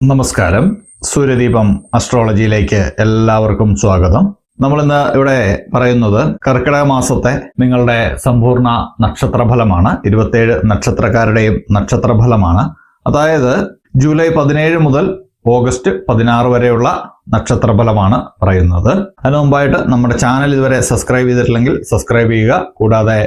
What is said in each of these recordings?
നമസ്കാരം. സൂര്യദീപം അസ്ട്രോളജിയിലേക്ക് എല്ലാവർക്കും സ്വാഗതം. നമ്മൾ ഇന്ന് ഇവിടെ പറയുന്നത് കർക്കിടക മാസത്തെ നിങ്ങളുടെ സമ്പൂർണ നക്ഷത്രഫലമാണ്. ഇരുപത്തേഴ് നക്ഷത്രക്കാരുടെയും നക്ഷത്രഫലമാണ്. അതായത് ജൂലൈ പതിനേഴ് മുതൽ ഓഗസ്റ്റ് പതിനാറ് വരെയുള്ള നക്ഷത്രഫലമാണ് പറയുന്നത്. അതിനു മുമ്പായിട്ട് നമ്മുടെ ചാനൽ ഇതുവരെ സബ്സ്ക്രൈബ് ചെയ്തിട്ടില്ലെങ്കിൽ സബ്സ്ക്രൈബ് ചെയ്യുക. കൂടാതെ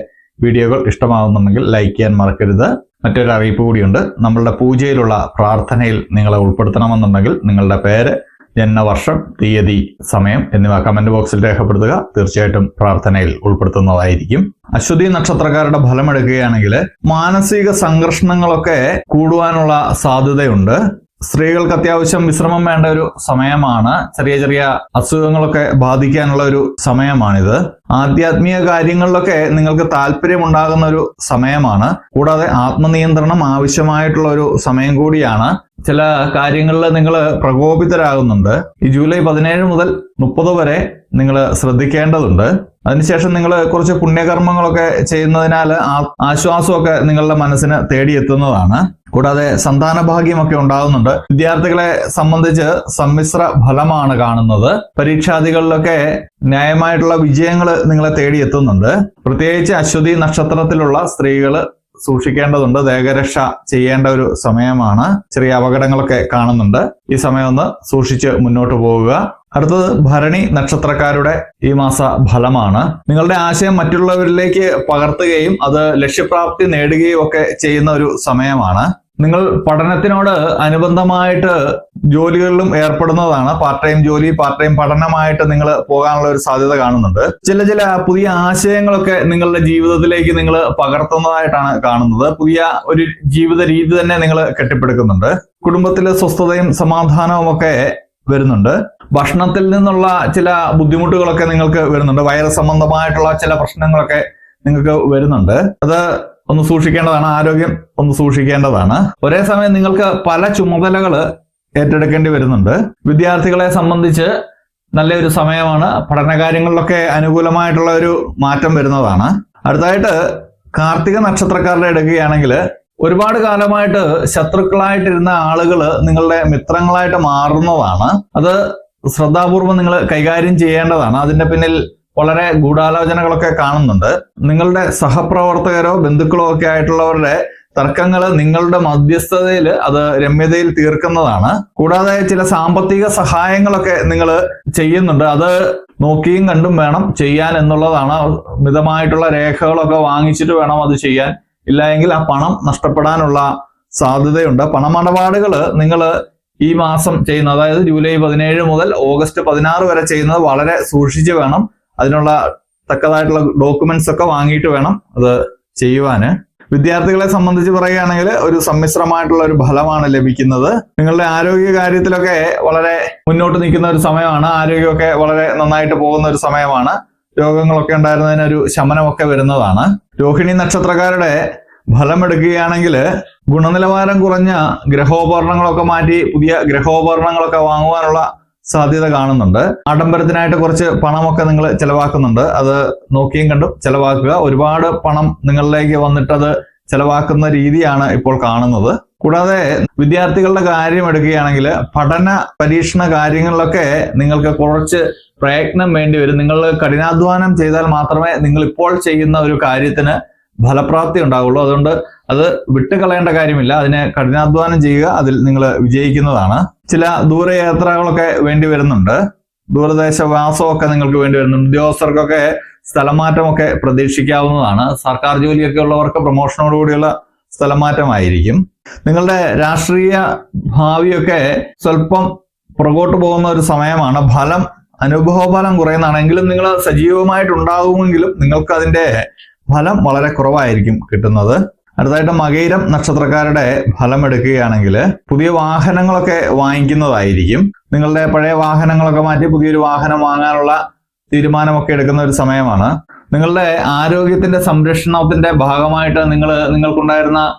വീഡിയോകൾ ഇഷ്ടമാകുന്നുണ്ടെങ്കിൽ ലൈക്ക് ചെയ്യാൻ മറക്കരുത്. മറ്റൊരു അറിയിപ്പ് കൂടിയുണ്ട്. നമ്മളുടെ പൂജയിലുള്ള പ്രാർത്ഥനയിൽ നിങ്ങളെ ഉൾപ്പെടുത്തണമെന്നുണ്ടെങ്കിൽ നിങ്ങളുടെ പേര് ജന്മവർഷം തീയതി സമയം എന്നിവ കമന്റ് ബോക്സിൽ രേഖപ്പെടുത്തുക. തീർച്ചയായിട്ടും പ്രാർത്ഥനയിൽ ഉൾപ്പെടുത്തുന്നതായിരിക്കും. അശ്വതി നക്ഷത്രക്കാരുടെ ഫലം എടുക്കുകയാണെങ്കിൽ മാനസിക സംഘർഷണങ്ങളൊക്കെ കൂടുവാനുള്ള സാധ്യതയുണ്ട്. സ്ത്രീകൾക്ക് അത്യാവശ്യം വിശ്രമം വേണ്ട ഒരു സമയമാണ്. ചെറിയ ചെറിയ അസുഖങ്ങളൊക്കെ ബാധിക്കാനുള്ള ഒരു സമയമാണിത്. ആധ്യാത്മിക കാര്യങ്ങളിലൊക്കെ നിങ്ങൾക്ക് താല്പര്യമുണ്ടാകുന്ന ഒരു സമയമാണ്. കൂടാതെ ആത്മനിയന്ത്രണം ആവശ്യമായിട്ടുള്ള ഒരു സമയം കൂടിയാണ്. ചില കാര്യങ്ങളിൽ നിങ്ങൾ പ്രകോപിതരാകുന്നുണ്ട്. ഈ ജൂലൈ പതിനേഴ് മുതൽ മുപ്പത് വരെ നിങ്ങൾ ശ്രദ്ധിക്കേണ്ടതുണ്ട്. അതിനുശേഷം നിങ്ങൾ കുറച്ച് പുണ്യകർമ്മങ്ങളൊക്കെ ചെയ്യുന്നതിനാൽ ആശ്വാസമൊക്കെ നിങ്ങളുടെ മനസ്സിന് തേടിയെത്തുന്നതാണ്. കൂടാതെ സന്താന ഭാഗ്യമൊക്കെ ഉണ്ടാകുന്നുണ്ട്. വിദ്യാർത്ഥികളെ സംബന്ധിച്ച് സമ്മിശ്ര ഫലമാണ് കാണുന്നത്. പരീക്ഷാദികളിലൊക്കെ ന്യായമായിട്ടുള്ള വിജയങ്ങൾ നിങ്ങളെ തേടിയെത്തുന്നുണ്ട്. പ്രത്യേകിച്ച് അശ്വതി നക്ഷത്രത്തിലുള്ള സ്ത്രീകൾ സൂക്ഷിക്കേണ്ടതുണ്ട്. ദേഹരക്ഷ ചെയ്യേണ്ട ഒരു സമയമാണ്. ചെറിയ അപകടങ്ങളൊക്കെ കാണുന്നുണ്ട്. ഈ സമയം ഒന്ന് സൂക്ഷിച്ച് മുന്നോട്ട് പോവുക. അടുത്തത് ഭരണി നക്ഷത്രക്കാരുടെ ഈ മാസ ഫലമാണ്. നിങ്ങളുടെ ആശയം മറ്റുള്ളവരിലേക്ക് പകർത്തുകയും അത് ലക്ഷ്യപ്രാപ്തി നേടുകയും ഒക്കെ ചെയ്യുന്ന ഒരു സമയമാണ്. നിങ്ങൾ പഠനത്തിനോട് അനുബന്ധമായിട്ട് ജോലികളിലും ഏർപ്പെടുന്നതാണ്. പാർട്ട് ടൈം ജോലി പാർട്ട് ടൈം പഠനമായിട്ട് നിങ്ങൾ പോകാനുള്ള ഒരു സാധ്യത കാണുന്നുണ്ട്. ചില ചില പുതിയ ആശയങ്ങളൊക്കെ നിങ്ങളുടെ ജീവിതത്തിലേക്ക് നിങ്ങൾ പകർത്തുന്നതായിട്ടാണ് കാണുന്നത്. പുതിയ ഒരു ജീവിത രീതി തന്നെ നിങ്ങൾ കെട്ടിപ്പടുക്കുന്നുണ്ട്. കുടുംബത്തിലെ സ്വസ്ഥതയും സമാധാനവും ഒക്കെ വരുന്നുണ്ട്. ഭക്ഷണത്തിൽ നിന്നുള്ള ചില ബുദ്ധിമുട്ടുകളൊക്കെ നിങ്ങൾക്ക് വരുന്നുണ്ട്. വൈറസ് സംബന്ധമായിട്ടുള്ള ചില പ്രശ്നങ്ങളൊക്കെ നിങ്ങൾക്ക് വരുന്നുണ്ട്. അത് ഒന്ന് സൂക്ഷിക്കേണ്ടതാണ് ആരോഗ്യം ഒന്ന് സൂക്ഷിക്കേണ്ടതാണ്. ഒരേ സമയം നിങ്ങൾക്ക് പല ചുമതലകൾ ഏറ്റെടുക്കേണ്ടി വരുന്നുണ്ട്. വിദ്യാർത്ഥികളെ സംബന്ധിച്ച് നല്ലൊരു സമയമാണ്. പഠനകാര്യങ്ങളിലൊക്കെ അനുകൂലമായിട്ടുള്ള ഒരു മാറ്റം വരുന്നതാണ്. അടുത്തതായിട്ട് കാർത്തിക നക്ഷത്രക്കാരുടെ എടുക്കുകയാണെങ്കിൽ ഒരുപാട് കാലമായിട്ട് ശത്രുക്കളായിട്ടിരുന്ന ആളുകൾ നിങ്ങളുടെ മിത്രങ്ങളായിട്ട് മാറുന്നതാണ്. അത് ശ്രദ്ധാപൂർവം നിങ്ങൾ കൈകാര്യം ചെയ്യേണ്ടതാണ്. അതിന്റെ പിന്നിൽ വളരെ ഗൂഢാലോചനകളൊക്കെ കാണുന്നുണ്ട്. നിങ്ങളുടെ സഹപ്രവർത്തകരോ ബന്ധുക്കളോ ഒക്കെ ആയിട്ടുള്ളവരുടെ തർക്കങ്ങൾ നിങ്ങളുടെ മധ്യസ്ഥതയിൽ അത് രമ്യതയിൽ തീർക്കുന്നതാണ്. കൂടാതെ ചില സാമ്പത്തിക സഹായങ്ങളൊക്കെ നിങ്ങൾ ചെയ്യുന്നുണ്ട്. അത് നോക്കിയും കണ്ടും വേണം ചെയ്യാൻ എന്നുള്ളതാണ്. മിതമായിട്ടുള്ള രേഖകളൊക്കെ വാങ്ങിച്ചിട്ട് വേണം അത് ചെയ്യാൻ. ഇല്ല എങ്കിൽ ആ പണം നഷ്ടപ്പെടാനുള്ള സാധ്യതയുണ്ട്. പണമിടപാടുകൾ നിങ്ങൾ ഈ മാസം ചെയ്യുന്ന അതായത് ജൂലൈ പതിനേഴ് മുതൽ ഓഗസ്റ്റ് പതിനാറ് വരെ ചെയ്യുന്നത് വളരെ സൂക്ഷിച്ച് വേണം. അതിനുള്ള തക്കതായിട്ടുള്ള ഡോക്യുമെന്റ്സ് ഒക്കെ വാങ്ങിയിട്ട് വേണം അത് ചെയ്യുവാന്. വിദ്യാർത്ഥികളെ സംബന്ധിച്ച് പറയുകയാണെങ്കിൽ ഒരു സമ്മിശ്രമായിട്ടുള്ള ഒരു ഫലമാണ് ലഭിക്കുന്നത്. നിങ്ങളുടെ ആരോഗ്യ കാര്യത്തിലൊക്കെ വളരെ മുന്നോട്ട് നിൽക്കുന്ന ഒരു സമയമാണ്. ആരോഗ്യമൊക്കെ വളരെ നന്നായിട്ട് പോകുന്ന ഒരു സമയമാണ്. രോഗങ്ങളൊക്കെ ഉണ്ടായിരുന്നതിന് ഒരു ശമനമൊക്കെ വരുന്നതാണ്. രോഹിണി നക്ഷത്രക്കാരുടെ ഫലമെടുക്കുകയാണെങ്കിൽ ഗുണനിലവാരം കുറഞ്ഞ ഗ്രഹോപകരണങ്ങളൊക്കെ മാറ്റി പുതിയ ഗ്രഹോപകരണങ്ങളൊക്കെ വാങ്ങുവാനുള്ള സാധ്യത കാണുന്നുണ്ട്. ആഡംബരത്തിനായിട്ട് കുറച്ച് പണമൊക്കെ നിങ്ങൾ ചെലവാക്കുന്നുണ്ട്. അത് നോക്കിയും കണ്ടും ചെലവാക്കുക. ഒരുപാട് പണം നിങ്ങളിലേക്ക് അത് ചെലവാക്കുന്ന രീതിയാണ് ഇപ്പോൾ കാണുന്നത്. കൂടാതെ വിദ്യാർത്ഥികളുടെ കാര്യം എടുക്കുകയാണെങ്കിൽ പഠന പരീക്ഷണ കാര്യങ്ങളിലൊക്കെ നിങ്ങൾക്ക് കുറച്ച് പ്രയത്നം വേണ്ടി വരും. നിങ്ങൾ കഠിനാധ്വാനം ചെയ്താൽ മാത്രമേ നിങ്ങൾ ഇപ്പോൾ ചെയ്യുന്ന ഒരു കാര്യത്തിന് ഫലപ്രാപ്തി ഉണ്ടാവുള്ളൂ. അതുകൊണ്ട് അത് വിട്ടുകളയേണ്ട കാര്യമില്ല. അതിനെ കഠിനാധ്വാനം ചെയ്യുക. അതിൽ നിങ്ങൾ വിജയിക്കുന്നതാണ്. ചില ദൂരയാത്രകളൊക്കെ വേണ്ടി വരുന്നുണ്ട്. ദൂരദേശവാസമൊക്കെ നിങ്ങൾക്ക് വേണ്ടി വരുന്നുണ്ട്. ഉദ്യോഗസ്ഥർക്കൊക്കെ സ്ഥലമാറ്റമൊക്കെ പ്രതീക്ഷിക്കാവുന്നതാണ്. സർക്കാർ ജോലിയൊക്കെ ഉള്ളവർക്ക് പ്രൊമോഷനോടുകൂടിയുള്ള സ്ഥലമാറ്റമായിരിക്കും. നിങ്ങളുടെ രാഷ്ട്രീയ ഭാവിയൊക്കെ സ്വല്പം പുറകോട്ട് പോകുന്ന ഒരു സമയമാണ്. ഫലം അനുഭവഫലം കുറയുന്നതാണെങ്കിലും നിങ്ങൾ സജീവമായിട്ടുണ്ടാകുമെങ്കിലും നിങ്ങൾക്ക് അതിന്റെ ഫലം വളരെ കുറവായിരിക്കും കിട്ടുന്നത്. അടുത്തായിട്ട് മകയിരം നക്ഷത്രക്കാരുടെ ഫലം എടുക്കുകയാണെങ്കിൽ പുതിയ വാഹനങ്ങളൊക്കെ വാങ്ങിക്കുന്നതായിരിക്കും. നിങ്ങളുടെ പഴയ വാഹനങ്ങളൊക്കെ മാറ്റി പുതിയൊരു വാഹനം വാങ്ങാനുള്ള തീരുമാനമൊക്കെ എടുക്കുന്ന ഒരു സമയമാണ്. നിങ്ങളുടെ ആരോഗ്യത്തിന്റെ സംരക്ഷണത്തിന്റെ ഭാഗമായിട്ട് നിങ്ങൾ നിങ്ങൾക്കുണ്ടായിരുന്ന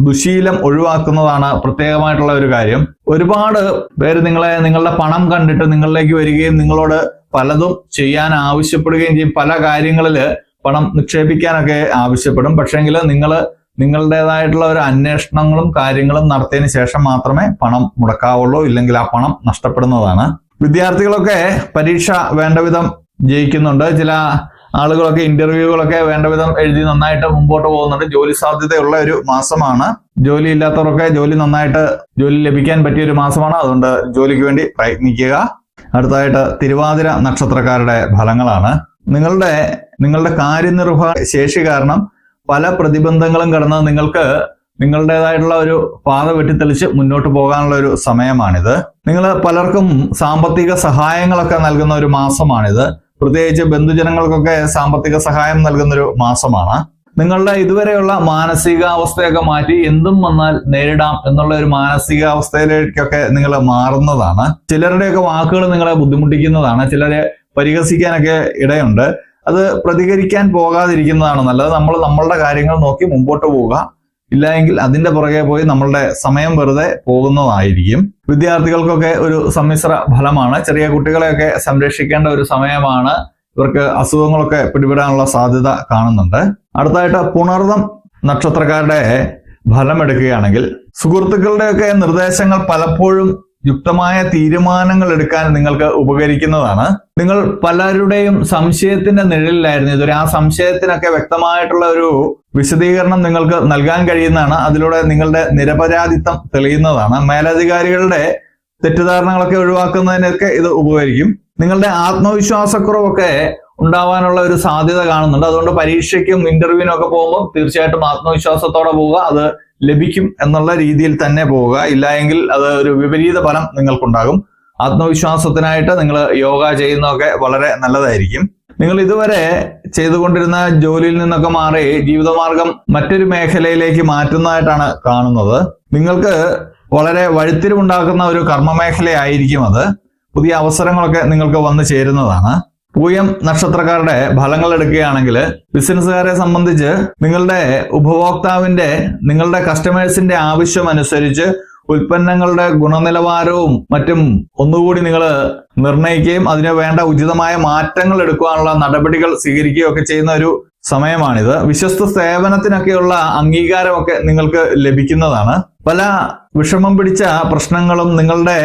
ദുശീലം ഒഴിവാക്കുന്നതാണ് പ്രത്യേകമായിട്ടുള്ള ഒരു കാര്യം. ഒരുപാട് പേര് നിങ്ങളെ നിങ്ങളുടെ പണം കണ്ടിട്ട് നിങ്ങളിലേക്ക് വരികയും നിങ്ങളോട് പലതും ചെയ്യാൻ ആവശ്യപ്പെടുകയും ചെയ്യും. പല കാര്യങ്ങളിൽ പണം നിക്ഷേപിക്കാനൊക്കെ ആവശ്യപ്പെടും. പക്ഷേങ്കിൽ നിങ്ങൾ നിങ്ങളുടേതായിട്ടുള്ള ഒരു അന്വേഷണങ്ങളും കാര്യങ്ങളും നടത്തിയതിന് ശേഷം മാത്രമേ പണം മുടക്കാവുള്ളൂ ഇല്ലെങ്കിൽ ആ പണം നഷ്ടപ്പെടുന്നതാണ്. വിദ്യാർത്ഥികളൊക്കെ പരീക്ഷ വേണ്ട വിധം ജയിക്കുന്നുണ്ട്. ചില ആളുകളൊക്കെ ഇന്റർവ്യൂകളൊക്കെ വേണ്ട വിധം എഴുതി നന്നായിട്ട് മുമ്പോട്ട് പോകുന്നുണ്ട്. ജോലി സാധ്യതയുള്ള ഒരു മാസമാണ്. ജോലി ഇല്ലാത്തവർക്ക് ജോലി നന്നായിട്ട് ജോലി ലഭിക്കാൻ പറ്റിയ ഒരു മാസമാണ്. അതുകൊണ്ട് ജോലിക്ക് വേണ്ടി പ്രയത്നിക്കുക. അടുത്തതായിട്ട് തിരുവാതിര നക്ഷത്രക്കാരുടെ ഫലങ്ങളാണ്. നിങ്ങളുടെ നിങ്ങളുടെ കാര്യനിർവഹ ശേഷി കാരണം പല പ്രതിബന്ധങ്ങളും കടന്ന് നിങ്ങൾക്ക് നിങ്ങളുടേതായിട്ടുള്ള ഒരു പാത വെട്ടിത്തെളിച്ച് മുന്നോട്ട് പോകാനുള്ള ഒരു സമയമാണിത്. നിങ്ങൾ പലർക്കും സാമ്പത്തിക സഹായങ്ങളൊക്കെ നൽകുന്ന ഒരു മാസമാണിത്. പ്രത്യേകിച്ച് ബന്ധുജനങ്ങൾക്കൊക്കെ സാമ്പത്തിക സഹായം നൽകുന്ന ഒരു മാസമാണ്. നിങ്ങളുടെ ഇതുവരെയുള്ള മാനസികാവസ്ഥയൊക്കെ മാറ്റി എന്തും വന്നാൽ നേരിടാം എന്നുള്ള ഒരു മാനസികാവസ്ഥയിലേക്കൊക്കെ നിങ്ങൾ മാറുന്നതാണ്. ചിലരുടെയൊക്കെ വാക്കുകൾ നിങ്ങളെ ബുദ്ധിമുട്ടിക്കുന്നതാണ്. ചിലരെ പരിഹസിക്കാനൊക്കെ ഇടയുണ്ട്. അത് പ്രതികരിക്കാൻ പോകാതിരിക്കുന്നതാണ് നല്ലത്. നമ്മൾ നമ്മളുടെ കാര്യങ്ങൾ നോക്കി മുമ്പോട്ട് പോവുക. ഇല്ല എങ്കിൽ അതിന്റെ പുറകെ പോയി നമ്മളുടെ സമയം വെറുതെ പോകുന്നതായിരിക്കും. വിദ്യാർത്ഥികൾക്കൊക്കെ ഒരു സമ്മിശ്ര ഫലമാണ്. ചെറിയ കുട്ടികളെയൊക്കെ സംരക്ഷിക്കേണ്ട ഒരു സമയമാണ് ഇവർക്ക് അസുഖങ്ങളൊക്കെ പിടിപെടാനുള്ള സാധ്യത കാണുന്നുണ്ട്. അടുത്തായിട്ട് പുണർദം നക്ഷത്രക്കാരുടെ ഫലം എടുക്കുകയാണെങ്കിൽ സുഹൃത്തുക്കളുടെയൊക്കെ നിർദ്ദേശങ്ങൾ പലപ്പോഴും യുക്തമായ തീരുമാനങ്ങൾ എടുക്കാൻ നിങ്ങൾക്ക് ഉപകരിക്കുന്നതാണ്. നിങ്ങൾ പലരുടെയും സംശയത്തിന്റെ നിഴലിലായിരുന്നു ഇതൊരു ആ സംശയത്തിനൊക്കെ വ്യക്തമായിട്ടുള്ള ഒരു വിശദീകരണം നിങ്ങൾക്ക് നൽകാൻ കഴിയുന്നതാണ്. അതിലൂടെ നിങ്ങളുടെ നിരപരാധിത്വം തെളിയുന്നതാണ്. മേലധികാരികളുടെ തെറ്റിദ്ധാരണകളൊക്കെ ഒഴിവാക്കുന്നതിനൊക്കെ ഇത് ഉപകരിക്കും. നിങ്ങളുടെ ആത്മവിശ്വാസക്കുറവൊക്കെ ഉണ്ടാവാനുള്ള ഒരു സാധ്യത കാണുന്നുണ്ട്. അതുകൊണ്ട് പരീക്ഷയ്ക്കും ഇന്റർവ്യൂവിനും ഒക്കെ പോകുമ്പോൾ തീർച്ചയായിട്ടും ആത്മവിശ്വാസത്തോടെ പോവുക. അത് ലഭിക്കും എന്നുള്ള രീതിയിൽ തന്നെ പോവുക. ഇല്ല എങ്കിൽ അത് ഒരു വിപരീത ഫലം നിങ്ങൾക്കുണ്ടാകും. ആത്മവിശ്വാസത്തിനായിട്ട് നിങ്ങൾ യോഗ ചെയ്യുന്നതൊക്കെ വളരെ നല്ലതായിരിക്കും. നിങ്ങൾ ഇതുവരെ ചെയ്തുകൊണ്ടിരുന്ന ജോലിയിൽ നിന്നൊക്കെ മാറി ജീവിതമാർഗം മറ്റൊരു മേഖലയിലേക്ക് മാറ്റുന്നതായിട്ടാണ് കാണുന്നത്. നിങ്ങൾക്ക് വളരെ വഴിത്തിരിവുണ്ടാക്കുന്ന ഒരു കർമ്മമേഖലയായിരിക്കും അത്. പുതിയ അവസരങ്ങളൊക്കെ നിങ്ങൾക്ക് വന്നു ചേരുന്നതാണ്. പൂയം നക്ഷത്രക്കാരുടെ ഫലങ്ങൾ എടുക്കുകയാണെങ്കിൽ ബിസിനസ്സുകാരെ സംബന്ധിച്ച് നിങ്ങളുടെ ഉപഭോക്താവിന്റെ നിങ്ങളുടെ കസ്റ്റമേഴ്സിന്റെ ആവശ്യം അനുസരിച്ച് ഉൽപ്പന്നങ്ങളുടെ ഗുണനിലവാരവും മറ്റും ഒന്നുകൂടി നിങ്ങൾ നിർണയിക്കുകയും അതിന് വേണ്ട ഉചിതമായ മാറ്റങ്ങൾ എടുക്കുവാനുള്ള നടപടികൾ സ്വീകരിക്കുകയും ഒക്കെ ചെയ്യുന്ന ഒരു സമയമാണിത്. വിശ്വസ്ത സേവനത്തിനൊക്കെയുള്ള അംഗീകാരമൊക്കെ നിങ്ങൾക്ക് ലഭിക്കുന്നതാണ്. പല വിഷമം പിടിച്ച പ്രശ്നങ്ങളും നിങ്ങളുടെ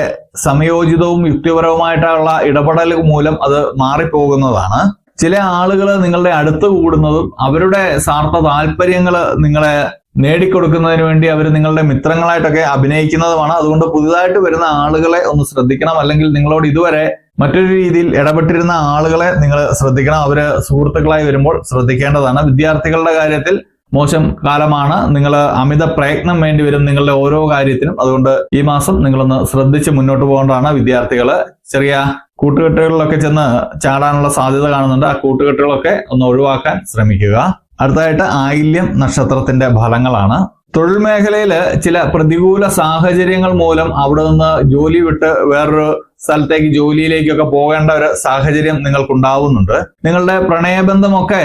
സമയോചിതവും യുക്തിപരവുമായിട്ടുള്ള ഇടപെടൽ മൂലം അത് മാറിപ്പോകുന്നതാണ്. ചില ആളുകൾ നിങ്ങളുടെ അടുത്ത് കൂടുന്നതും അവരുടെ സാർത്ഥ താല്പര്യങ്ങൾ നിങ്ങളെ നേടിക്കൊടുക്കുന്നതിന് വേണ്ടി അവർ നിങ്ങളുടെ മിത്രങ്ങളായിട്ടൊക്കെ അഭിനയിക്കുന്നതുമാണ്. അതുകൊണ്ട് പുതുതായിട്ട് വരുന്ന ആളുകളെ ഒന്ന് ശ്രദ്ധിക്കണം. അല്ലെങ്കിൽ നിങ്ങളോട് ഇതുവരെ മറ്റൊരു രീതിയിൽ ഇടപെട്ടിരുന്ന ആളുകളെ നിങ്ങൾ ശ്രദ്ധിക്കണം. അവർ സുഹൃത്തുക്കളായി വരുമ്പോൾ ശ്രദ്ധിക്കേണ്ടതാണ്. വിദ്യാർത്ഥികളുടെ കാര്യത്തിൽ മോശം കാലമാണ്. നിങ്ങൾ അമിത പ്രയത്നം വേണ്ടി വരും നിങ്ങളുടെ ഓരോ കാര്യത്തിനും. അതുകൊണ്ട് ഈ മാസം നിങ്ങളൊന്ന് ശ്രദ്ധിച്ച് മുന്നോട്ട് പോകേണ്ടതാണ് വിദ്യാർത്ഥികൾ ചെറിയ കൂട്ടുകെട്ടുകളിലൊക്കെ ചെന്ന് ചാടാനുള്ള സാധ്യത കാണുന്നുണ്ട്. ആ കൂട്ടുകെട്ടുകളൊക്കെ ഒന്ന് ഒഴിവാക്കാൻ ശ്രമിക്കുക. അടുത്തതായിട്ട് ആയില്യം നക്ഷത്രത്തിന്റെ ഫലങ്ങളാണ്. തൊഴിൽ മേഖലയിൽ ചില പ്രതികൂല സാഹചര്യങ്ങൾ മൂലം അവിടെ നിന്ന് ജോലി വിട്ട് വേറൊരു സ്ഥലത്തേക്ക് ജോലിയിലേക്കൊക്കെ പോകേണ്ട ഒരു സാഹചര്യം നിങ്ങൾക്കുണ്ടാവുന്നുണ്ട്. നിങ്ങളുടെ പ്രണയബന്ധമൊക്കെ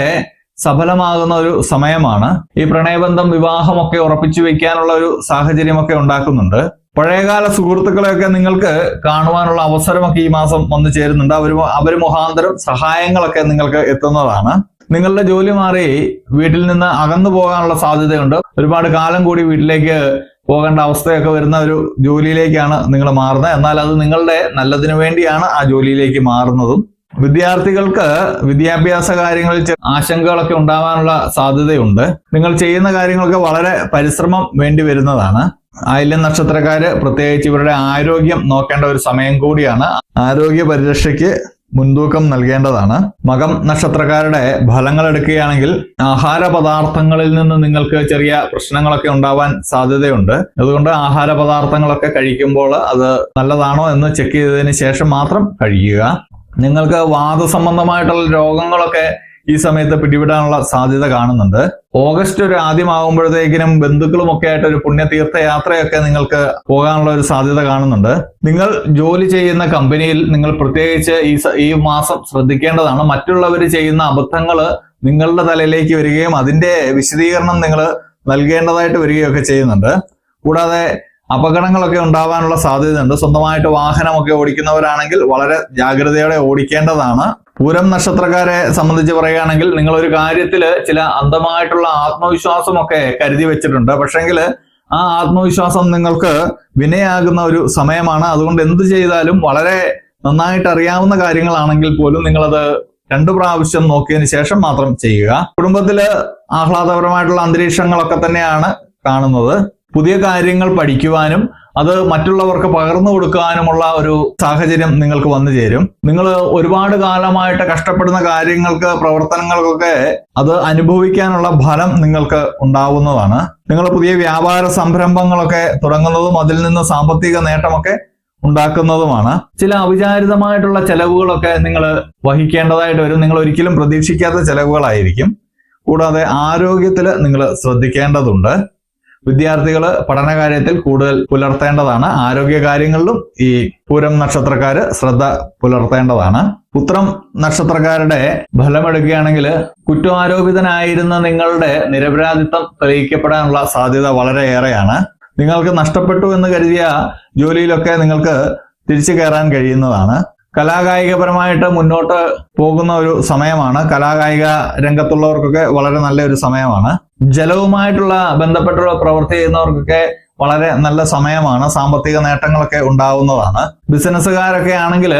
സഫലമാകുന്ന ഒരു സമയമാണ്. ഈ പ്രണയബന്ധം വിവാഹമൊക്കെ ഉറപ്പിച്ചു വെക്കാനുള്ള ഒരു സാഹചര്യമൊക്കെ ഉണ്ടാക്കുന്നുണ്ട്. പഴയകാല സുഹൃത്തുക്കളെയൊക്കെ നിങ്ങൾക്ക് കാണുവാനുള്ള അവസരമൊക്കെ ഈ മാസം വന്നു ചേരുന്നുണ്ട്. അവർ അവർ മുഖാന്തരം സഹായങ്ങളൊക്കെ നിങ്ങൾക്ക് എത്തുന്നതാണ്. നിങ്ങളുടെ ജോലി മാറി വീട്ടിൽ നിന്ന് അകന്നു പോകാനുള്ള സാധ്യതയുണ്ട്. ഒരുപാട് കാലം കൂടി വീട്ടിലേക്ക് പോകേണ്ട അവസ്ഥയൊക്കെ വരുന്ന ഒരു ജോലിയിലേക്കാണ് നിങ്ങൾ മാറുന്നത്. എന്നാൽ അത് നിങ്ങളുടെ നല്ലതിനു വേണ്ടിയാണ് ആ ജോലിയിലേക്ക് മാറുന്നതും. വിദ്യാർത്ഥികൾക്ക് വിദ്യാഭ്യാസ കാര്യങ്ങളിൽ ആശങ്കകളൊക്കെ ഉണ്ടാവാനുള്ള സാധ്യതയുണ്ട്. നിങ്ങൾ ചെയ്യുന്ന കാര്യങ്ങൾക്ക് വളരെ പരിശ്രമം വേണ്ടി വരുന്നതാണ്. ആയില്യം നക്ഷത്രക്കാര് പ്രത്യേകിച്ച് ഇവരുടെ ആരോഗ്യം നോക്കേണ്ട ഒരു സമയം കൂടിയാണ്. ആരോഗ്യ പരിരക്ഷയ്ക്ക് മുൻതൂക്കം നൽകേണ്ടതാണ്. മകം നക്ഷത്രക്കാരുടെ ഫലങ്ങൾ എടുക്കുകയാണെങ്കിൽ ആഹാര പദാർത്ഥങ്ങളിൽ നിന്ന് നിങ്ങൾക്ക് ചെറിയ പ്രശ്നങ്ങളൊക്കെ ഉണ്ടാവാൻ സാധ്യതയുണ്ട്. അതുകൊണ്ട് ആഹാര പദാർത്ഥങ്ങളൊക്കെ കഴിക്കുമ്പോൾ അത് നല്ലതാണോ എന്ന് ചെക്ക് ചെയ്തതിന് ശേഷം മാത്രം കഴിക്കുക നിങ്ങൾക്ക് വാദസംബന്ധമായിട്ടുള്ള രോഗങ്ങളൊക്കെ ഈ സമയത്ത് പിടിപെടാനുള്ള സാധ്യത കാണുന്നുണ്ട്. ഓഗസ്റ്റ് ഒരു ആദ്യമാകുമ്പോഴത്തേക്കിനും ബന്ധുക്കളും ഒക്കെ ആയിട്ട് ഒരു പുണ്യതീർത്ഥ യാത്രയൊക്കെ നിങ്ങൾക്ക് പോകാനുള്ള ഒരു സാധ്യത കാണുന്നുണ്ട്. നിങ്ങൾ ജോലി ചെയ്യുന്ന കമ്പനിയിൽ നിങ്ങൾ പ്രത്യേകിച്ച് ഈ ഈ മാസം ശ്രദ്ധിക്കേണ്ടതാണ്. മറ്റുള്ളവർ ചെയ്യുന്ന അബദ്ധങ്ങൾ നിങ്ങളുടെ തലയിലേക്ക് വരികയും അതിന്റെ വിശദീകരണം നിങ്ങൾ നൽകേണ്ടതായിട്ട് വരികയൊക്കെ ചെയ്യുന്നുണ്ട്. കൂടാതെ അപകടങ്ങളൊക്കെ ഉണ്ടാവാനുള്ള സാധ്യതയുണ്ട്. സ്വന്തമായിട്ട് വാഹനമൊക്കെ ഓടിക്കുന്നവരാണെങ്കിൽ വളരെ ജാഗ്രതയോടെ ഓടിക്കേണ്ടതാണ്. പൂരം നക്ഷത്രക്കാരെ സംബന്ധിച്ച് പറയുകയാണെങ്കിൽ നിങ്ങൾ ഒരു കാര്യത്തിൽ ചില അന്ധമായിട്ടുള്ള ആത്മവിശ്വാസമൊക്കെ കരുതി വെച്ചിട്ടുണ്ട്. പക്ഷെങ്കിൽ ആ ആത്മവിശ്വാസം നിങ്ങൾക്ക് വിനയാകുന്ന ഒരു സമയമാണ്. അതുകൊണ്ട് എന്ത് ചെയ്താലും വളരെ നന്നായിട്ട് അറിയാവുന്ന കാര്യങ്ങളാണെങ്കിൽ പോലും നിങ്ങളത് രണ്ടു പ്രാവശ്യം നോക്കിയതിന് ശേഷം മാത്രം ചെയ്യുക. കുടുംബത്തിൽ ആഹ്ലാദപരമായിട്ടുള്ള അന്തരീക്ഷങ്ങളൊക്കെ തന്നെയാണ് കാണുന്നത്. പുതിയ കാര്യങ്ങൾ പഠിക്കുവാനും അത് മറ്റുള്ളവർക്ക് പകർന്നു കൊടുക്കാനുമുള്ള ഒരു സാഹചര്യം നിങ്ങൾക്ക് വന്നു ചേരും. നിങ്ങൾ ഒരുപാട് കാലമായിട്ട് കഷ്ടപ്പെടുന്ന കാര്യങ്ങൾക്ക് പ്രവർത്തനങ്ങൾക്കൊക്കെ അത് അനുഭവിക്കാനുള്ള ഫലം നിങ്ങൾക്ക് ഉണ്ടാവുന്നതാണ്. നിങ്ങൾ പുതിയ വ്യാപാര സംരംഭങ്ങളൊക്കെ തുടങ്ങുന്നതും അതിൽ നിന്ന് സാമ്പത്തിക നേട്ടമൊക്കെ ഉണ്ടാക്കുന്നതുമാണ്. ചില അവിചാരിതമായിട്ടുള്ള ചെലവുകളൊക്കെ നിങ്ങൾ വഹിക്കേണ്ടതായിട്ട് വരും. നിങ്ങൾ ഒരിക്കലും പ്രതീക്ഷിക്കാത്ത ചെലവുകളായിരിക്കും. കൂടാതെ ആരോഗ്യത്തിൽ നിങ്ങൾ ശ്രദ്ധിക്കേണ്ടതുണ്ട്. വിദ്യാർത്ഥികൾ പഠനകാര്യത്തിൽ കൂടുതൽ പുലർത്തേണ്ടതാണ്. ആരോഗ്യ കാര്യങ്ങളിലും ഈ പൂരം നക്ഷത്രക്കാര് ശ്രദ്ധ പുലർത്തേണ്ടതാണ്. ഉത്രം നക്ഷത്രക്കാരുടെ ഫലമെടുക്കുകയാണെങ്കിൽ കുറ്റാരോപിതനായിരുന്ന നിങ്ങളുടെ നിരപരാധിത്വം തെളിയിക്കപ്പെടാനുള്ള സാധ്യത വളരെയേറെയാണ്. നിങ്ങൾക്ക് നഷ്ടപ്പെട്ടു എന്ന് കരുതിയ ജോലിയിലൊക്കെ നിങ്ങൾക്ക് തിരിച്ചു കയറാൻ കഴിയുന്നതാണ്. കലാകായികപരമായിട്ട് മുന്നോട്ട് പോകുന്ന ഒരു സമയമാണ്. കലാകായിക രംഗത്തുള്ളവർക്കൊക്കെ വളരെ നല്ല ഒരു സമയമാണ്. ജലവുമായിട്ടുള്ള ബന്ധപ്പെട്ടുള്ള പ്രവൃത്തി ചെയ്യുന്നവർക്കൊക്കെ വളരെ നല്ല സമയമാണ്. സാമ്പത്തിക നേട്ടങ്ങളൊക്കെ ഉണ്ടാവുന്നതാണ്. ബിസിനസ്സുകാരൊക്കെ ആണെങ്കിൽ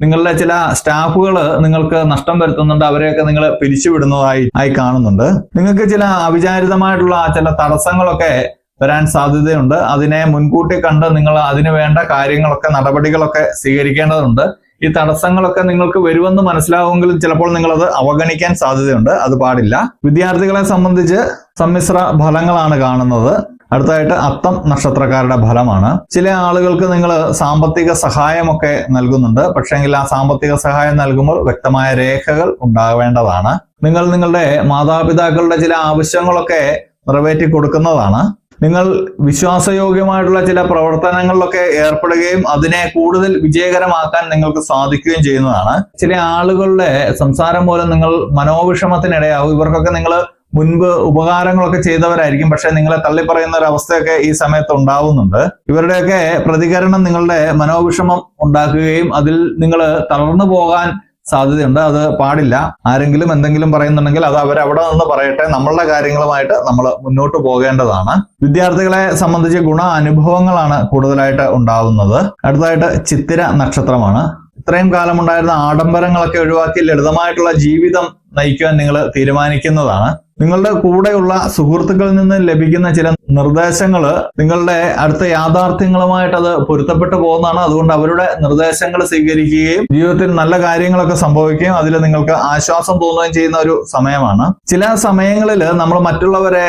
നിങ്ങളുടെ ചില സ്റ്റാഫുകൾ നിങ്ങൾക്ക് നഷ്ടം വരുത്തുന്നുണ്ട്. അവരെയൊക്കെ നിങ്ങൾ പിരിച്ചുവിടുന്നതായി ആയി കാണുന്നുണ്ട്. നിങ്ങൾക്ക് ചില അവിചാരിതമായിട്ടുള്ള ചില തടസ്സങ്ങളൊക്കെ വരാൻ സാധ്യതയുണ്ട്. അതിനെ മുൻകൂട്ടി കണ്ട് നിങ്ങൾ അതിനു വേണ്ട കാര്യങ്ങളൊക്കെ നടപടികളൊക്കെ സ്വീകരിക്കേണ്ടതുണ്ട്. ഈ തടസ്സങ്ങളൊക്കെ നിങ്ങൾക്ക് വരുമെന്ന് മനസ്സിലാവുമെങ്കിലും ചിലപ്പോൾ നിങ്ങൾ അത് അവഗണിക്കാൻ സാധ്യതയുണ്ട്. അത് പാടില്ല. വിദ്യാർത്ഥികളെ സംബന്ധിച്ച് സമ്മിശ്ര ഫലങ്ങളാണ് കാണുന്നത്. അടുത്തായിട്ട് അത്തം നക്ഷത്രക്കാരുടെ ഫലമാണ്. ചില ആളുകൾക്ക് നിങ്ങൾ സാമ്പത്തിക സഹായമൊക്കെ നൽകുന്നുണ്ട്. പക്ഷേങ്കിൽ ആ സാമ്പത്തിക സഹായം നൽകുമ്പോൾ വ്യക്തമായ രേഖകൾ ഉണ്ടാവേണ്ടതാണ്. നിങ്ങൾ നിങ്ങളുടെ മാതാപിതാക്കളുടെ ചില ആവശ്യങ്ങളൊക്കെ നിറവേറ്റി കൊടുക്കുന്നതാണ് നിങ്ങൾ വിശ്വാസയോഗ്യമായിട്ടുള്ള ചില പ്രവർത്തനങ്ങളിലൊക്കെ ഏർപ്പെടുകയും അതിനെ കൂടുതൽ വിജയകരമാക്കാൻ നിങ്ങൾക്ക് സാധിക്കുകയും ചെയ്യുന്നതാണ്. ചില ആളുകളുടെ സംസാരം മൂലം നിങ്ങൾ മനോവിഷമത്തിനിടയാവും. ഇവർക്കൊക്കെ നിങ്ങൾ മുൻപ് ഉപകാരങ്ങളൊക്കെ ചെയ്തവരായിരിക്കും. പക്ഷെ നിങ്ങളെ തള്ളിപ്പറയുന്ന ഒരു അവസ്ഥയൊക്കെ ഈ സമയത്ത് ഉണ്ടാവുന്നുണ്ട്. ഇവരുടെയൊക്കെ പ്രതികരണം നിങ്ങളുടെ മനോവിഷമം ഉണ്ടാക്കുകയും അതിൽ നിങ്ങൾ തളർന്നു പോകാൻ സാധ്യതയുണ്ട്. അത് പാടില്ല. ആരെങ്കിലും എന്തെങ്കിലും പറയുന്നുണ്ടെങ്കിൽ അത് അവരവിടെ നിന്ന് പറയട്ടെ. നമ്മളുടെ കാര്യങ്ങളുമായിട്ട് നമ്മൾ മുന്നോട്ട് പോകേണ്ടതാണ്. വിദ്യാർത്ഥികളെ സംബന്ധിച്ച് ഗുണ അനുഭവങ്ങളാണ് കൂടുതലായിട്ട് ഉണ്ടാവുന്നത്. അടുത്തതായിട്ട് ചിത്തിര നക്ഷത്രമാണ്. ഇത്രയും കാലം ഉണ്ടായിരുന്ന ആഡംബരങ്ങളൊക്കെ ഒഴിവാക്കി ലളിതമായിട്ടുള്ള ജീവിതം നയിക്കുവാൻ നിങ്ങൾ തീരുമാനിക്കുന്നതാണ്. നിങ്ങളുടെ കൂടെയുള്ള സുഹൃത്തുക്കളിൽ നിന്ന് ലഭിക്കുന്ന ചില നിർദ്ദേശങ്ങൾ നിങ്ങളുടെ അടുത്ത യാഥാർത്ഥ്യങ്ങളുമായിട്ട് അത് പൊരുത്തപ്പെട്ടു പോകുന്നതാണ്. അതുകൊണ്ട് അവരുടെ നിർദ്ദേശങ്ങൾ സ്വീകരിക്കുകയും ജീവിതത്തിൽ നല്ല കാര്യങ്ങളൊക്കെ സംഭവിക്കുകയും അതിൽ നിങ്ങൾക്ക് ആശ്വാസം തോന്നുകയും ചെയ്യുന്ന ഒരു സമയമാണ്. ചില സമയങ്ങളിൽ നമ്മൾ മറ്റുള്ളവരെ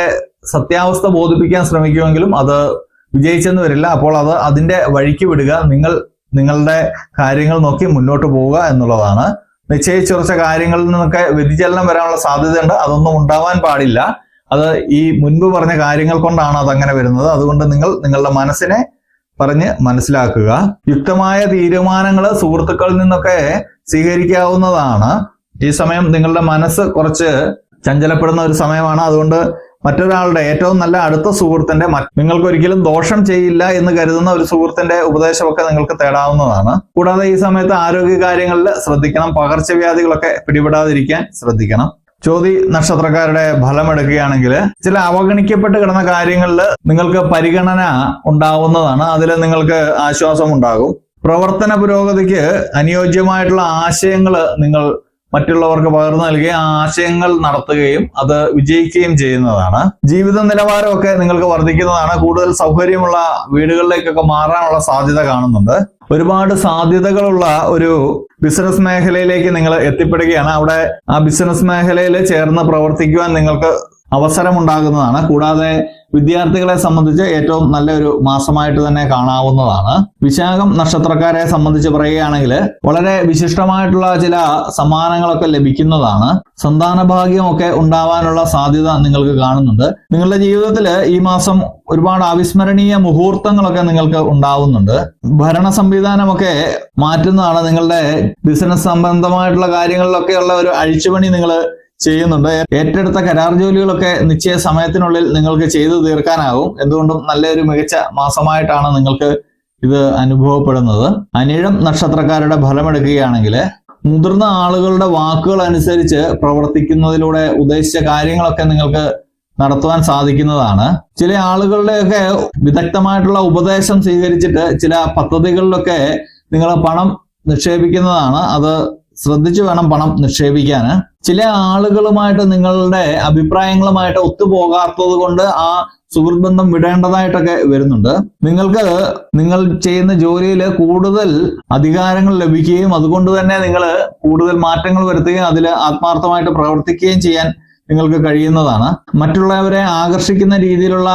സത്യാവസ്ഥ ബോധിപ്പിക്കാൻ ശ്രമിക്കുമെങ്കിലും അത് വിജയിച്ചെന്ന് വരില്ല. അപ്പോൾ അത് അതിന്റെ വഴിക്ക് വിടുക. നിങ്ങൾ നിങ്ങളുടെ കാര്യങ്ങൾ നോക്കി മുന്നോട്ട് പോവുക എന്നുള്ളതാണ്. നിശ്ചയിച്ചുറച്ച കാര്യങ്ങളിൽ നിന്നൊക്കെ വ്യതിചലനം വരാനുള്ള സാധ്യതയുണ്ട്. അതൊന്നും ഉണ്ടാവാൻ പാടില്ല. അത് ഈ മുൻപ് പറഞ്ഞ കാര്യങ്ങൾ കൊണ്ടാണ് അതങ്ങനെ വരുന്നത്. അതുകൊണ്ട് നിങ്ങൾ നിങ്ങളുടെ മനസ്സിനെ പറഞ്ഞ് മനസ്സിലാക്കുക. യുക്തമായ തീരുമാനങ്ങൾ സുഹൃത്തുക്കളിൽ നിന്നൊക്കെ സ്വീകരിക്കാവുന്നതാണ്. ഈ സമയം നിങ്ങളുടെ മനസ്സ് കുറച്ച് ചഞ്ചലപ്പെടുന്ന ഒരു സമയമാണ്. അതുകൊണ്ട് മറ്റൊരാളുടെ ഏറ്റവും നല്ല അടുത്ത സുഹൃത്തിന്റെ നിങ്ങൾക്ക് ഒരിക്കലും ദോഷം ചെയ്യില്ല എന്ന് കരുതുന്ന ഒരു സുഹൃത്തിന്റെ ഉപദേശമൊക്കെ നിങ്ങൾക്ക് തേടാവുന്നതാണ്. കൂടാതെ ഈ സമയത്ത് ആരോഗ്യ കാര്യങ്ങളിൽ ശ്രദ്ധിക്കണം പകർച്ചവ്യാധികളൊക്കെ പിടിപെടാതിരിക്കാൻ ശ്രദ്ധിക്കണം. ചോതി നക്ഷത്രക്കാരുടെ ഫലം എടുക്കുകയാണെങ്കിൽ ചില അവഗണിക്കപ്പെട്ട് കിടന്ന കാര്യങ്ങളിൽ നിങ്ങൾക്ക് പരിഗണന ഉണ്ടാവുന്നതാണ്. അതിൽ നിങ്ങൾക്ക് ആശ്വാസം ഉണ്ടാകും. പ്രവർത്തന പുരോഗതിക്ക് അനുയോജ്യമായിട്ടുള്ള ആശയങ്ങൾ നിങ്ങൾ മറ്റുള്ളവർക്ക് പകർന്നു നൽകുകയും ആശയങ്ങൾ നടത്തുകയും അത് വിജയിക്കുകയും ചെയ്യുന്നതാണ്. ജീവിത നിലവാരമൊക്കെ നിങ്ങൾക്ക് വർദ്ധിക്കുന്നതാണ്. കൂടുതൽ സൗകര്യമുള്ള വീടുകളിലേക്കൊക്കെ മാറാനുള്ള സാധ്യത കാണുന്നുണ്ട്. ഒരുപാട് സാധ്യതകളുള്ള ഒരു ബിസിനസ് മേഖലയിലേക്ക് നിങ്ങൾ എത്തിപ്പെടുകയാണ്. അവിടെ ആ ബിസിനസ് മേഖലയിൽ ചേർന്ന് പ്രവർത്തിക്കുവാൻ നിങ്ങൾക്ക് അവസരമുണ്ടാകുന്നതാണ്. കൂടാതെ വിദ്യാർത്ഥികളെ സംബന്ധിച്ച് ഏറ്റവും നല്ലൊരു മാസമായിട്ട് തന്നെ കാണാവുന്നതാണ്. വിശാഖം നക്ഷത്രക്കാരെ സംബന്ധിച്ച് പറയുകയാണെങ്കിൽ വളരെ വിശിഷ്ടമായിട്ടുള്ള ചില സമ്മാനങ്ങളൊക്കെ ലഭിക്കുന്നതാണ്. സന്താന ഭാഗ്യമൊക്കെ ഉണ്ടാവാനുള്ള സാധ്യത നിങ്ങൾക്ക് കാണുന്നുണ്ട്. നിങ്ങളുടെ ജീവിതത്തിൽ ഈ മാസം ഒരുപാട് അവിസ്മരണീയ മുഹൂർത്തങ്ങളൊക്കെ നിങ്ങൾക്ക് ഉണ്ടാവുന്നുണ്ട്. ഭരണ സംവിധാനമൊക്കെ മാറ്റുന്നതാണ് നിങ്ങളുടെ ബിസിനസ് സംബന്ധമായിട്ടുള്ള കാര്യങ്ങളിലൊക്കെയുള്ള ഒരു അഴിച്ചുപണി നിങ്ങൾ ചെയ്യുന്നുണ്ട്. ഏറ്റെടുത്ത കരാർ ജോലികളൊക്കെ നിശ്ചയ സമയത്തിനുള്ളിൽ നിങ്ങൾക്ക് ചെയ്തു തീർക്കാനാവും എന്തുകൊണ്ടും നല്ലൊരു മികച്ച മാസമായിട്ടാണ് നിങ്ങൾക്ക് ഇത് അനുഭവപ്പെടുന്നത്. അനിഴം നക്ഷത്രക്കാരുടെ ഫലമെടുക്കുകയാണെങ്കിൽ മുതിർന്ന ആളുകളുടെ വാക്കുകൾ അനുസരിച്ച് പ്രവർത്തിക്കുന്നതിലൂടെ ഉദ്ദേശിച്ച കാര്യങ്ങളൊക്കെ നിങ്ങൾക്ക് നടത്തുവാൻ സാധിക്കുന്നതാണ്. ചില ആളുകളുടെയൊക്കെ വിദഗ്ധമായിട്ടുള്ള ഉപദേശം സ്വീകരിച്ചിട്ട് ചില പദ്ധതികളിലൊക്കെ നിങ്ങൾ പണം നിക്ഷേപിക്കുന്നതാണ്. അത് ശ്രദ്ധിച്ചു വേണം പണം നിക്ഷേപിക്കാൻ ചില ആളുകളുമായിട്ട് നിങ്ങളുടെ അഭിപ്രായങ്ങളുമായിട്ട് ഒത്തുപോകാത്തത് കൊണ്ട് ആ സുഹൃത്ത് ബന്ധം വിടേണ്ടതായിട്ടൊക്കെ വരുന്നുണ്ട്. നിങ്ങൾക്ക് നിങ്ങൾ ചെയ്യുന്ന ജോലിയിൽ കൂടുതൽ അധികാരങ്ങൾ ലഭിക്കുകയും അതുകൊണ്ട് തന്നെ നിങ്ങൾ കൂടുതൽ മാറ്റങ്ങൾ വരുത്തുകയും അതിൽ ആത്മാർത്ഥമായിട്ട് പ്രവർത്തിക്കുകയും ചെയ്യാൻ നിങ്ങൾക്ക് കഴിയുന്നതാണ്. മറ്റുള്ളവരെ ആകർഷിക്കുന്ന രീതിയിലുള്ള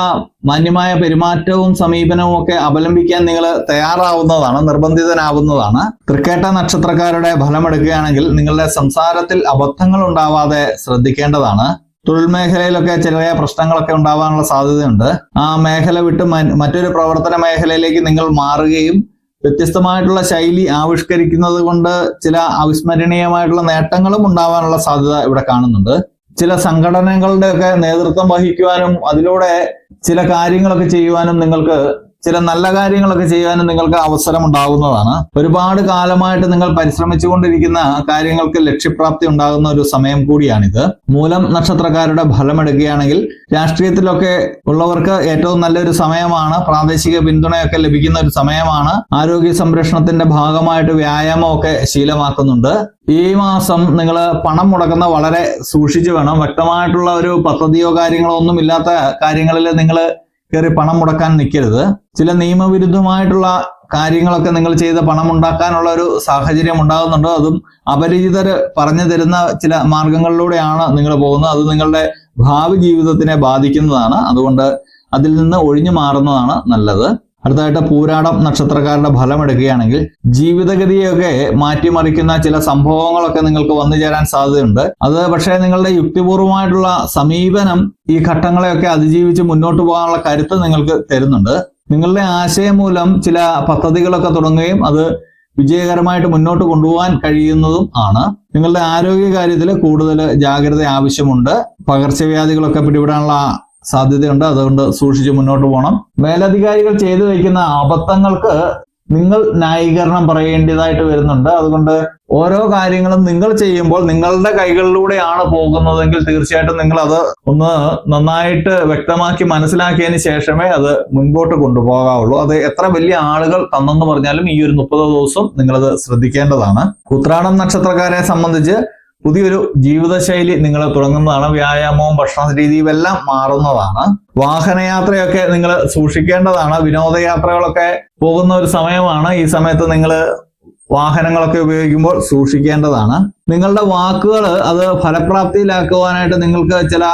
മാന്യമായ പെരുമാറ്റവും സമീപനവും ഒക്കെ അവലംബിക്കാൻ നിങ്ങൾ തയ്യാറാവുന്നതാണ് നിർബന്ധിതനാവുന്നതാണ്. തൃക്കേട്ട നക്ഷത്രക്കാരുടെ ഫലമെടുക്കുകയാണെങ്കിൽ നിങ്ങളുടെ സംസാരത്തിൽ അബദ്ധങ്ങൾ ഉണ്ടാവാതെ ശ്രദ്ധിക്കേണ്ടതാണ്. തൊഴിൽ മേഖലയിലൊക്കെ ചെറിയ പ്രശ്നങ്ങളൊക്കെ ഉണ്ടാവാനുള്ള സാധ്യതയുണ്ട്. ആ മേഖല വിട്ട് മറ്റൊരു പ്രവർത്തന മേഖലയിലേക്ക് നിങ്ങൾ മാറുകയും വ്യത്യസ്തമായിട്ടുള്ള ശൈലി ആവിഷ്കരിക്കുന്നത് കൊണ്ട് ചില അവിസ്മരണീയമായിട്ടുള്ള നേട്ടങ്ങളും ഉണ്ടാവാനുള്ള സാധ്യത ഇവിടെ കാണുന്നുണ്ട്. ചില സംഘടനകളുടെയൊക്കെ നേതൃത്വം വഹിക്കുവാനും അതിലൂടെ ചില കാര്യങ്ങളൊക്കെ ചെയ്യുവാനും നിങ്ങൾക്ക് ചില നല്ല കാര്യങ്ങളൊക്കെ ചെയ്യാനും നിങ്ങൾക്ക് അവസരം ഉണ്ടാകുന്നതാണ് ഒരുപാട് കാലമായിട്ട് നിങ്ങൾ പരിശ്രമിച്ചുകൊണ്ടിരിക്കുന്ന കാര്യങ്ങൾക്ക് ലക്ഷ്യപ്രാപ്തി ഉണ്ടാകുന്ന ഒരു സമയം കൂടിയാണിത്. മൂലം നക്ഷത്രക്കാരുടെ ഫലമെടുക്കുകയാണെങ്കിൽ രാഷ്ട്രീയത്തിലൊക്കെ ഉള്ളവർക്ക് ഏറ്റവും നല്ലൊരു സമയമാണ് പ്രാദേശിക പിന്തുണയൊക്കെ ലഭിക്കുന്ന ഒരു സമയമാണ് ആരോഗ്യ സംരക്ഷണത്തിന്റെ ഭാഗമായിട്ട് വ്യായാമമൊക്കെ ശീലമാക്കുന്നുണ്ട്. ഈ മാസം നിങ്ങൾ പണം മുടക്കുന്ന വളരെ സൂക്ഷിച്ചു വേണം. വ്യക്തമായിട്ടുള്ള ഒരു പദ്ധതിയോ കാര്യങ്ങളോ ഒന്നും ഇല്ലാത്ത കാര്യങ്ങളിൽ നിങ്ങൾ കയറി പണം മുടക്കാൻ നിൽക്കരുത് ചില നിയമവിരുദ്ധമായിട്ടുള്ള കാര്യങ്ങളൊക്കെ നിങ്ങൾ ചെയ്ത് പണം ഉണ്ടാക്കാനുള്ള ഒരു സാഹചര്യം ഉണ്ടാകുന്നുണ്ട്. അതും അപരിചിതർ പറഞ്ഞു തരുന്ന ചില മാർഗങ്ങളിലൂടെയാണ് നിങ്ങൾ പോകുന്നത്. അത് നിങ്ങളുടെ ഭാവി ജീവിതത്തിനെ ബാധിക്കുന്നതാണ്. അതുകൊണ്ട് അതിൽ നിന്ന് ഒഴിഞ്ഞു മാറുന്നതാണ് നല്ലത്. അടുത്തതായിട്ട് പൂരാടം നക്ഷത്രക്കാരുടെ ഫലം എടുക്കുകയാണെങ്കിൽ ജീവിതഗതിയൊക്കെ മാറ്റിമറിക്കുന്ന ചില സംഭവങ്ങളൊക്കെ നിങ്ങൾക്ക് വന്നു ചേരാൻ സാധ്യതയുണ്ട്. അത് പക്ഷേ നിങ്ങളുടെ യുക്തിപൂർവമായിട്ടുള്ള സമീപനം ഈ ഘട്ടങ്ങളെയൊക്കെ അതിജീവിച്ച് മുന്നോട്ട് പോകാനുള്ള കരുത്ത് നിങ്ങൾക്ക് തരുന്നുണ്ട്. നിങ്ങളുടെ ആശയം മൂലം ചില പദ്ധതികളൊക്കെ തുടങ്ങുകയും അത് വിജയകരമായിട്ട് മുന്നോട്ട് കൊണ്ടുപോകാൻ കഴിയുന്നതും ആണ്. നിങ്ങളുടെ ആരോഗ്യ കാര്യത്തിൽ കൂടുതൽ ജാഗ്രത ആവശ്യമുണ്ട്. പകർച്ചവ്യാധികളൊക്കെ പിടിപെടാനുള്ള സാധ്യതയുണ്ട്. അതുകൊണ്ട് സൂക്ഷിച്ച് മുന്നോട്ട് പോകണം. മേലധികാരികൾ ചെയ്തു വയ്ക്കുന്ന അബദ്ധങ്ങൾക്ക് നിങ്ങൾ ന്യായീകരണം പറയേണ്ടതായിട്ട് വരുന്നുണ്ട്. അതുകൊണ്ട് ഓരോ കാര്യങ്ങളും നിങ്ങൾ ചെയ്യുമ്പോൾ നിങ്ങളുടെ കൈകളിലൂടെയാണ് പോകുന്നതെങ്കിൽ തീർച്ചയായിട്ടും നിങ്ങൾ അത് ഒന്ന് നന്നായിട്ട് വ്യക്തമാക്കി മനസ്സിലാക്കിയതിന് ശേഷമേ അത് മുൻപോട്ട് കൊണ്ടുപോകാവുള്ളൂ. അത് എത്ര വലിയ ആളുകൾ തന്നെന്ന് പറഞ്ഞാലും ഈ ഒരു മുപ്പത് ദിവസം നിങ്ങളത് ശ്രദ്ധിക്കേണ്ടതാണ്. ഉത്രാടം നക്ഷത്രക്കാരെ സംബന്ധിച്ച് പുതിയൊരു ജീവിതശൈലി നിങ്ങൾ തുടങ്ങുന്നതാണ്. വ്യായാമവും ഭക്ഷണ രീതിയും എല്ലാം മാറുന്നതാണ്. വാഹനയാത്രയൊക്കെ നിങ്ങൾ സൂക്ഷിക്കേണ്ടതാണ്. വിനോദയാത്രകളൊക്കെ പോകുന്ന ഒരു സമയമാണ്. ഈ സമയത്ത് നിങ്ങൾ വാഹനങ്ങളൊക്കെ ഉപയോഗിക്കുമ്പോൾ സൂക്ഷിക്കേണ്ടതാണ്. നിങ്ങളുടെ വാക്കുകൾ അത് ഫലപ്രാപ്തിയിലാക്കുവാനായിട്ട് നിങ്ങൾക്ക് ചില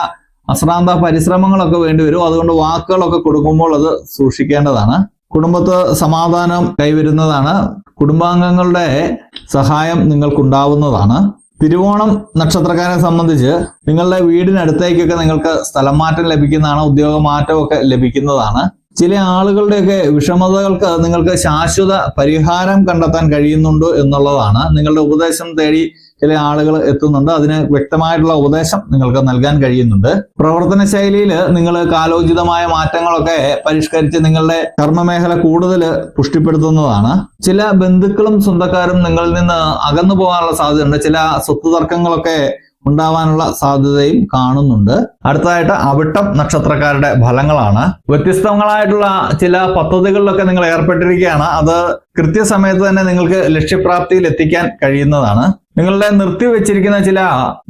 അശ്രാന്ത പരിശ്രമങ്ങളൊക്കെ വേണ്ടിവരും അതുകൊണ്ട് വാക്കുകളൊക്കെ കൊടുക്കുമ്പോൾ അത് സൂക്ഷിക്കേണ്ടതാണ്. കുടുംബത്ത് സമാധാനം കൈവരുന്നതാണ്. കുടുംബാംഗങ്ങളുടെ സഹായം നിങ്ങൾക്കുണ്ടാവുന്നതാണ്. തിരുവോണം നക്ഷത്രക്കാരെ സംബന്ധിച്ച് നിങ്ങളുടെ വീടിനടുത്തേക്കൊക്കെ നിങ്ങൾക്ക് സ്ഥലം മാറ്റം ലഭിക്കുന്നതാണ് ഉദ്യോഗ മാറ്റമൊക്കെ ലഭിക്കുന്നതാണ്. ചില ആളുകളുടെയൊക്കെ വിഷമതകൾക്ക് നിങ്ങൾക്ക് ശാശ്വത പരിഹാരം കണ്ടെത്താൻ കഴിയുന്നുണ്ടോ എന്നുള്ളതാണ് നിങ്ങളുടെ ഉപദേശം തേടി ചില ആളുകൾ എത്തുന്നുണ്ട്. അതിന് വ്യക്തമായിട്ടുള്ള ഉപദേശം നിങ്ങൾക്ക് നൽകാൻ കഴിയുന്നുണ്ട്. പ്രവർത്തന ശൈലിയിൽ നിങ്ങൾ കാലോചിതമായ മാറ്റങ്ങളൊക്കെ പരിഷ്കരിച്ച് നിങ്ങളുടെ കർമ്മമേഖല കൂടുതൽ പുഷ്ടിപ്പെടുത്തുന്നതാണ്. ചില ബന്ധുക്കളും സ്വന്തക്കാരും നിങ്ങളിൽ നിന്ന് അകന്നു പോകാനുള്ള സാധ്യതയുണ്ട്. ചില സ്വത്ത് തർക്കങ്ങളൊക്കെ ഉണ്ടാവാനുള്ള സാധ്യതയും കാണുന്നുണ്ട്. അടുത്തതായിട്ട് അവിട്ടം നക്ഷത്രക്കാരുടെ ഫലങ്ങളാണ്. വ്യത്യസ്തങ്ങളായിട്ടുള്ള ചില പദ്ധതികളിലൊക്കെ നിങ്ങൾ ഏർപ്പെട്ടിരിക്കുകയാണ്. അത് കൃത്യസമയത്ത് തന്നെ നിങ്ങൾക്ക് ലക്ഷ്യപ്രാപ്തിയിൽ എത്തിക്കാൻ കഴിയുന്നതാണ്. നിങ്ങളുടെ നിർത്തിവെച്ചിരിക്കുന്ന ചില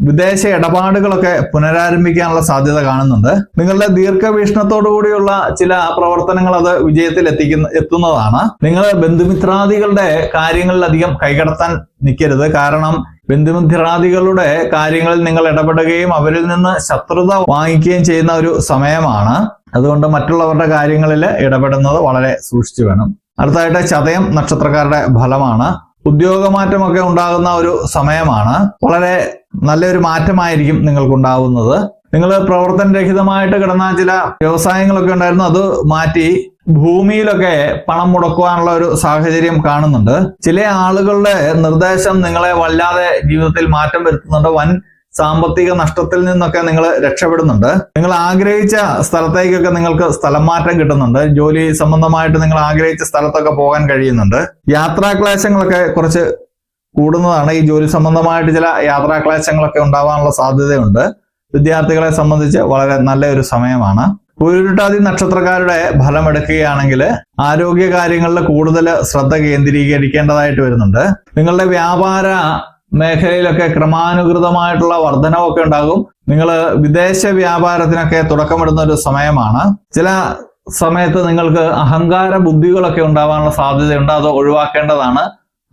വിദേശ ഇടപാടുകളൊക്കെ പുനരാരംഭിക്കാനുള്ള സാധ്യത കാണുന്നുണ്ട്. നിങ്ങളുടെ ദീർഘവീക്ഷണത്തോടുകൂടിയുള്ള ചില പ്രവർത്തനങ്ങൾ അത് വിജയത്തിൽ എത്തിക്കുന്ന എത്തുന്നതാണ്. നിങ്ങൾ ബന്ധുമിത്രാദികളുടെ കാര്യങ്ങളിൽ അധികം കൈകടത്താൻ നിൽക്കരുത്. കാരണം ബന്ധുമിത്രാദികളുടെ കാര്യങ്ങളിൽ നിങ്ങൾ ഇടപെടുകയും അവരിൽ നിന്ന് ശത്രുത വാങ്ങിക്കുകയും ചെയ്യുന്ന ഒരു സമയമാണ്. അതുകൊണ്ട് മറ്റുള്ളവരുടെ കാര്യങ്ങളിൽ ഇടപെടുന്നത് വളരെ സൂക്ഷിച്ചു വേണം. അടുത്തായിട്ട് ചതയം നക്ഷത്രക്കാരുടെ ഫലമാണ്. ഉദ്യോഗമാറ്റമൊക്കെ ഉണ്ടാകുന്ന ഒരു സമയമാണ്. വളരെ നല്ലൊരു മാറ്റമായിരിക്കും നിങ്ങൾക്കുണ്ടാവുന്നത്. നിങ്ങൾ പ്രവർത്തനരഹിതമായിട്ട് കിടന്ന ചില വ്യവസായങ്ങളൊക്കെ ഉണ്ടായിരുന്നു. അത് മാറ്റി ഭൂമിയിലൊക്കെ പണം മുടക്കുവാനുള്ള ഒരു സാഹചര്യം കാണുന്നുണ്ട്. ചില ആളുകളുടെ നിർദ്ദേശം നിങ്ങളെ വല്ലാതെ ജീവിതത്തിൽ മാറ്റം വരുത്തുന്നുണ്ട്. വൻ സാമ്പത്തിക നഷ്ടത്തിൽ നിന്നൊക്കെ നിങ്ങൾ രക്ഷപ്പെടുന്നുണ്ട്. നിങ്ങൾ ആഗ്രഹിച്ച സ്ഥലത്തേക്കൊക്കെ നിങ്ങൾക്ക് സ്ഥലം മാറ്റം കിട്ടുന്നുണ്ട്. ജോലി സംബന്ധമായിട്ട് നിങ്ങൾ ആഗ്രഹിച്ച സ്ഥലത്തൊക്കെ പോകാൻ കഴിയുന്നുണ്ട്. യാത്രാക്ലേശങ്ങളൊക്കെ കുറച്ച് കൂടുന്നതാണ്. ഈ ജോലി സംബന്ധമായിട്ട് ചില യാത്രാക്ലേശങ്ങളൊക്കെ ഉണ്ടാവാനുള്ള സാധ്യതയുണ്ട്. വിദ്യാർത്ഥികളെ സംബന്ധിച്ച് വളരെ നല്ല ഒരു സമയമാണ്. പൂരുരുട്ടാതി നക്ഷത്രക്കാരുടെ ഫലം എടുക്കുകയാണെങ്കിൽ ആരോഗ്യ കാര്യങ്ങളിൽ കൂടുതൽ ശ്രദ്ധ കേന്ദ്രീകരിക്കേണ്ടതായിട്ട് വരുന്നുണ്ട്. നിങ്ങളുടെ വ്യാപാര മേഖലയിലൊക്കെ ക്രമാനുകൃതമായിട്ടുള്ള വർധനവൊക്കെ ഉണ്ടാകും. നിങ്ങൾ വിദേശ വ്യാപാരത്തിനൊക്കെ തുടക്കമിടുന്ന ഒരു സമയമാണ്. ചില സമയത്ത് നിങ്ങൾക്ക് അഹങ്കാര ബുദ്ധികളൊക്കെ ഉണ്ടാവാനുള്ള സാധ്യതയുണ്ട്. അത് ഒഴിവാക്കേണ്ടതാണ്.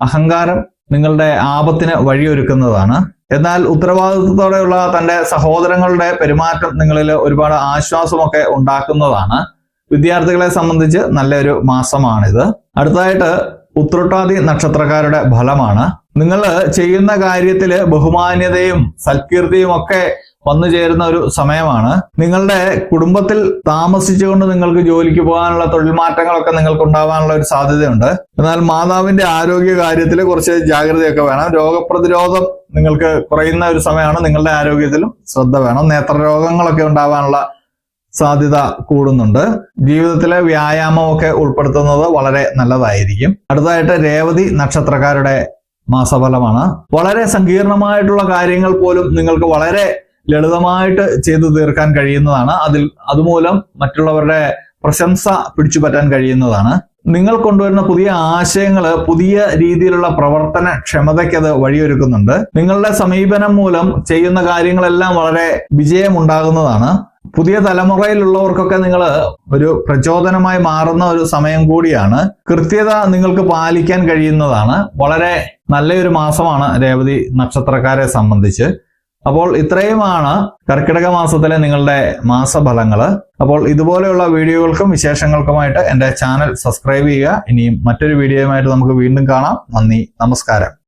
അഹങ്കാരം നിങ്ങളുടെ ആപത്തിന് വഴിയൊരുക്കുന്നതാണ്. എന്നാൽ ഉത്തരവാദിത്വത്തോടെയുള്ള തന്റെ സഹോദരങ്ങളുടെ പെരുമാറ്റം നിങ്ങളിൽ ഒരുപാട് ആശ്വാസമൊക്കെ ഉണ്ടാക്കുന്നതാണ്. വിദ്യാർത്ഥികളെ സംബന്ധിച്ച് നല്ലൊരു മാസമാണിത്. അടുത്തതായിട്ട് ഉത്രട്ടാതി നക്ഷത്രക്കാരുടെ ഫലമാണ്. നിങ്ങൾ ചെയ്യുന്ന കാര്യത്തിൽ ബഹുമാന്യതയും സൽകീർത്തിയും ഒക്കെ വന്നു ചേരുന്ന ഒരു സമയമാണ്. നിങ്ങളുടെ കുടുംബത്തിൽ താമസിച്ചുകൊണ്ട് നിങ്ങൾക്ക് ജോലിക്ക് പോകാനുള്ള തൊഴിൽ മാറ്റങ്ങളൊക്കെ നിങ്ങൾക്ക് ഉണ്ടാവാനുള്ള ഒരു സാധ്യതയുണ്ട്. എന്നാൽ മാതാവിന്റെ ആരോഗ്യ കാര്യത്തിൽ കുറച്ച് ജാഗ്രതയൊക്കെ വേണം. രോഗപ്രതിരോധം നിങ്ങൾക്ക് കുറയുന്ന ഒരു സമയമാണ് നിങ്ങളുടെ ആരോഗ്യത്തിലും ശ്രദ്ധ വേണം. നേത്രരോഗങ്ങളൊക്കെ ഉണ്ടാവാനുള്ള സാധ്യത കൂടുന്നുണ്ട്. ജീവിതത്തിലെ വ്യായാമമൊക്കെ ഉൾപ്പെടുത്തുന്നത് വളരെ നല്ലതായിരിക്കും. അടുത്തതായിട്ട് രേവതി നക്ഷത്രക്കാരുടെ മാസഫലമാണ്. വളരെ സങ്കീർണമായിട്ടുള്ള കാര്യങ്ങൾ പോലും നിങ്ങൾക്ക് വളരെ ലളിതമായിട്ട് ചെയ്തു തീർക്കാൻ കഴിയുന്നതാണ്. അതിൽ അതുമൂലം മറ്റുള്ളവരുടെ പ്രശംസ പിടിച്ചുപറ്റാൻ കഴിയുന്നതാണ്. നിങ്ങൾ കൊണ്ടുവരുന്ന പുതിയ ആശയങ്ങൾ പുതിയ രീതിയിലുള്ള പ്രവർത്തന ക്ഷമതയ്ക്ക് അത് വഴിയൊരുക്കുന്നുണ്ട്. നിങ്ങളുടെ സമീപനം മൂലം ചെയ്യുന്ന കാര്യങ്ങളെല്ലാം വളരെ വിജയമുണ്ടാകുന്നതാണ്. പുതിയ തലമുറയിലുള്ളവർക്കൊക്കെ നിങ്ങൾ ഒരു പ്രചോദനമായി മാറുന്ന ഒരു സമയം കൂടിയാണ്. കൃത്യത നിങ്ങൾക്ക് പാലിക്കാൻ കഴിയുന്നതാണ്. വളരെ നല്ലൊരു മാസമാണ് രേവതി നക്ഷത്രക്കാരെ സംബന്ധിച്ച്. അപ്പോൾ ഇത്രയുമാണ് കർക്കിടക മാസത്തിലെ നിങ്ങളുടെ മാസഫലങ്ങൾ. അപ്പോൾ ഇതുപോലെയുള്ള വീഡിയോകൾക്കും വിശേഷങ്ങൾക്കുമായിട്ട് എന്റെ ചാനൽ സബ്സ്ക്രൈബ് ചെയ്യുക. ഇനിയും മറ്റൊരു വീഡിയോയുമായിട്ട് നമുക്ക് വീണ്ടും കാണാം. നന്ദി നമസ്കാരം.